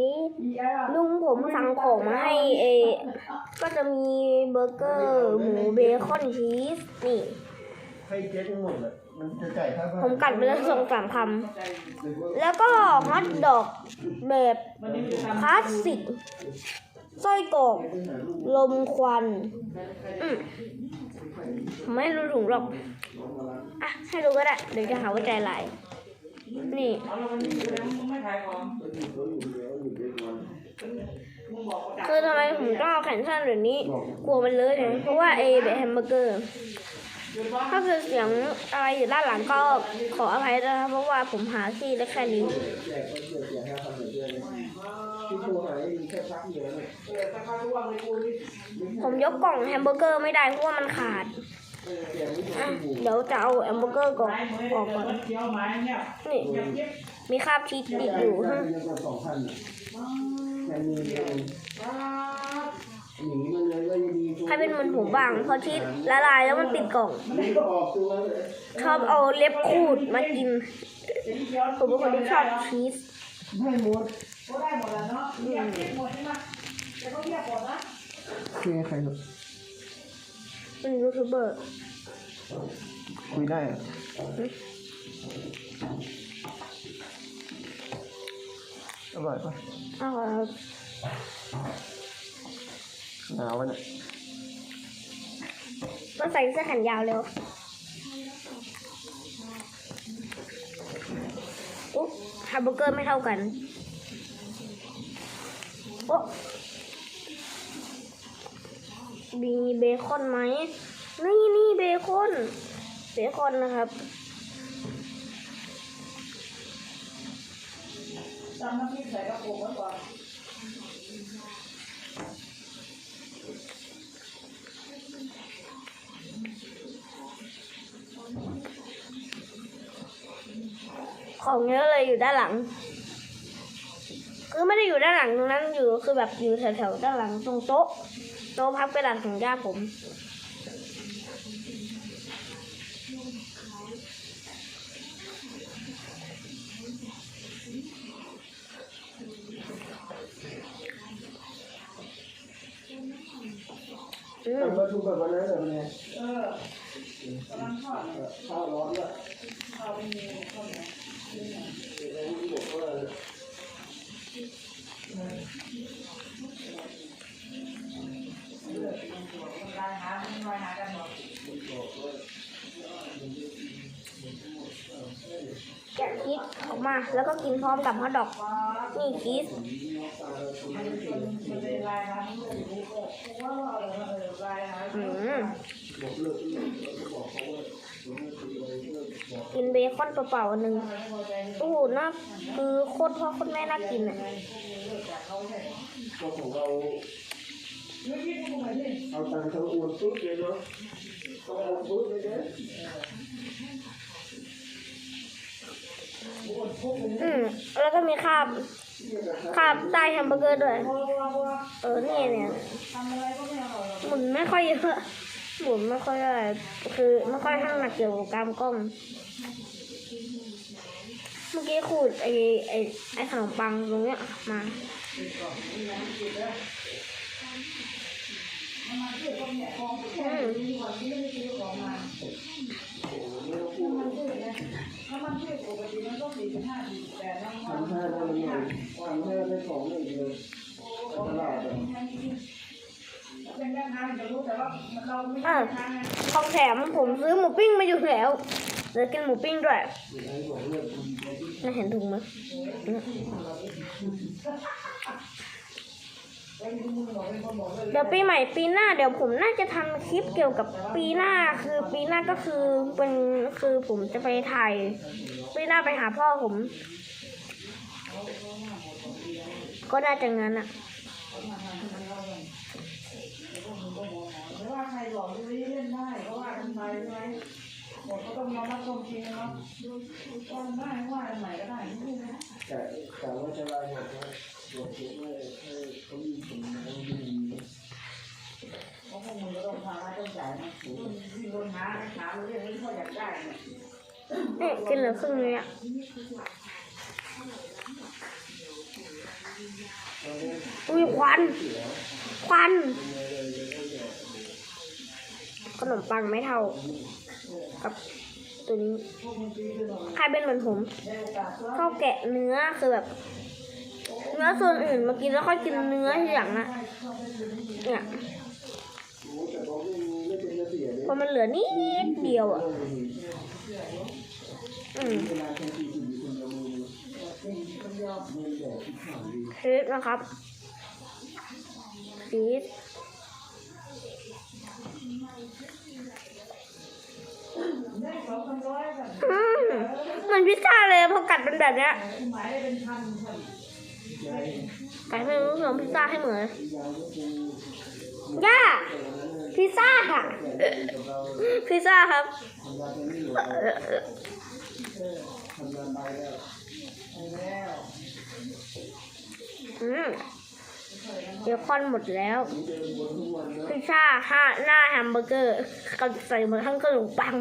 นี้ลุงผมสั่งของมาให้เอ ก็จะมีเบอร์เกอร์หมูเบคอนชีสนี่ให้เจ๊ทั้งหมดเลยมันจะจ่ายค่าผมกัดไปแล้วสองสามคำแล้วก็ฮอทดอกแบบคลาสสิกไส้กรอกลมควันอืมผมไม่รู้ถุงหรอก อะ ให้ดูก็ได้ เดี๋ยวจะหาว่าใจลายนี่เอาแล้วมัน อยู่แล้วมึงไม่ขายของมึงบอกว่าคือทำไมผมต้องเอาแขนสั้นแบบนี้ กลัวมันเลอะไงเพราะว่าเอแบบแฮมเบอร์เกอร์ ถ้าคือเสียงอะไรอยู่ด้านหลังก็ขออภัยด้วยนะครับเพราะว่าผมหาที่ได้แค่นี้แจกคนเดียวแจกห้าพันเดือนที่โทรหามีแค่พักเดียวเนี่ยเออถ้าเขารู้ว่าไม่กูนี่ผมยกกล่องแฮมเบอร์เกอร์ไม่ได้เพราะว่ามันขาด เดี๋ยวจะเอาแฮมเบอร์เกอร์ก่อนออกก่อนนี่มีคราบชีสติดอยู่ฮะให้เป็นมือนผมบ้างพอชีสละลายแล้วมันติดกล่อง ชอบเอาเล็บขูดมากิน ผมเป็นคนที่ชอบชีสให้หมดได้หมดแล้วเนาะเรียกหมดใช่ไหมแต่ก็เรียกหมดนะคุยใครหรอ เป็นยูทูบเบอร์คุยได้อะอร่อยปะอ้าวหนาวเนี่ยต้องใส่เสื้อแขนยาวเร็วอุ๊บแฮมเบอร์เกอร์ไม่เท่ากัน โอ้ มีเบคอนไหมนี่นี่เบคอน เบคอนนะครับจำน้ำพริกใส่กระปุกไว้ก่อนของเยอะเลยอยู่ด้านหลัง คือไม่ได้อยู่ด้านหลังตรงนั้นอยู่คือแบบอยู่แถวๆด้านหลังตรงโต๊ะ โต๊ะพับกระดาษของย่าผมอืมทำมาทุกแบบวันนั้นเลยเนี่ยเออกำลังทอดข้าวร้อนด้วยข้าวไม่มีข้าวเหนี ยวบอยหาม่ลายหากันหมดแกะชีสออกมาแล้วก็กินพร้อมกับฮอทดอกนี่ชีสอืมกินเบคอนเปล่าๆอันหนึ่งโอ้โหน่าคือโคตรพ่อโคตรแม่น่ากินอะก็ของ เราเอาตังค์ทั้งอวนปุ๊บเลยเนาะต้องอวนปุ๊บเลยเด้ออืมแล้วก็มีคาบคาบใต้แฮมเบอร์เกอร์ด้วย เออนี่เนี่ยหมุนไม่ค่อยเยอะหมุนไม่ค่อยได้คือไม่ค่อยทั้งหนักเกี่ยวกับกามกล้อง เมื่อกี้ขูดไอ้ไอ้ไอ้ขนมปังตรงเนี้ยมา มถ้ามันชื่อปกติมันต้องสี่สิบห้าสิบแปดน้ำมันทำห้าได้หน่อยทำห้ได้สองหนึ่งเลยตลาดอะเป็นแม่ค้าจะรู้แต่ว่าเราไม่อะใช่ค้าไงของแถมผมซื้อหมูปิ้งมาอยู่แล้วเดี๋ยกินหมูปิ้งด้วยน่าเห็นถุงไหม เดี๋ยวปีใหม่ปีหน้าเดี๋ยวผมน่าจะทำคลิปเกี่ยวกับปีหน้าคือปีหน้าก็คือเป็นคือผมจะไปถ่ายปีหน้าไปหาพ่อผม ก็น่าจะงั้นอะไม่ว่าใครบอกจะไม่เล่นได้เพราะว่าทำไมใช่ไหม หมดก็ต้องยอมรับความจริงเนาะว่าได้ว่าอันไหนก็ได้ไม่รู้นะแต่แต่ว่าจะรายงานว่าบอกเยอะเลยให้เขามีผลเขาดีเพราะพวกมึงก็ต้องพาราต้องจ่ายนะที่คนหาหาเรื่องที่เขาอยากได้เนี่ยนี่กินเหลือครึ่งเลยอะอุ้ยควัน ควัน ขนมปังไม่เท่า กับตัวนี้ใครเป็นเหมือนผมได้โอกาสก็ชอบแกะเนื้อคือแบบ เนื้อส่วนอื่นมากินแล้วค่อยกินเนื้อทีหลังอะเนี่ยโอ้แต่เขาไม่ไม่เนระเบียบเลยพอมันเหลือนิดเดียวอะอืมเวลาใช้ชีวิตอยู่คนเดียวมือค อนพิซซ่าเลยพอกัดเป็นแบบเนี้ยหมายได้เป็นพันพันใจไก่ไม่รู้ลองพิซซ่าให้เหมือนยาวก็คือย่าพิซซ่าค่ะกับเราพิซซ่าครับทำงานที่นี่อยู่เออเออทำงานไปแล้วไปแล้วอืมเดี๋ยวคอนหมดแล้วเดินบนทุกวันนะพิซซ่าห้าหน้าแฮมเบอร์เกอร์กับใส่เหมือนทั้งขนมปัง